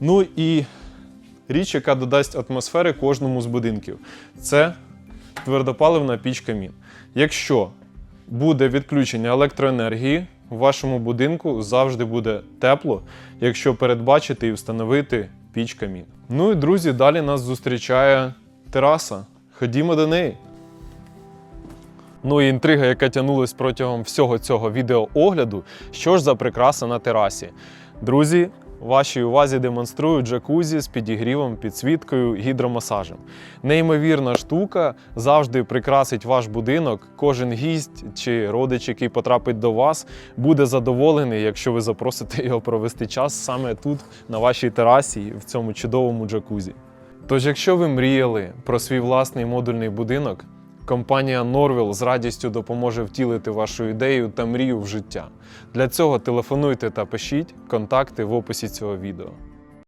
Ну і річ, яка додасть атмосфери кожному з будинків, це твердопаливна піч камін. Якщо буде відключення електроенергії, у вашому будинку завжди буде тепло, якщо передбачити і встановити піч камін. Ну і друзі, далі нас зустрічає тераса. Ходімо до неї. Ну і інтрига, яка тягнулась протягом всього цього відеоогляду, що ж за прикраса на терасі. Друзі, вашій увазі демонструю джакузі з підігрівом, підсвіткою, гідромасажем. Неймовірна штука завжди прикрасить ваш будинок. Кожен гість чи родич, який потрапить до вас, буде задоволений, якщо ви запросите його провести час саме тут, на вашій терасі, в цьому чудовому джакузі. Тож, якщо ви мріяли про свій власний модульний будинок, компанія Норвіл з радістю допоможе втілити вашу ідею та мрію в життя. Для цього телефонуйте та пишіть контакти в описі цього відео.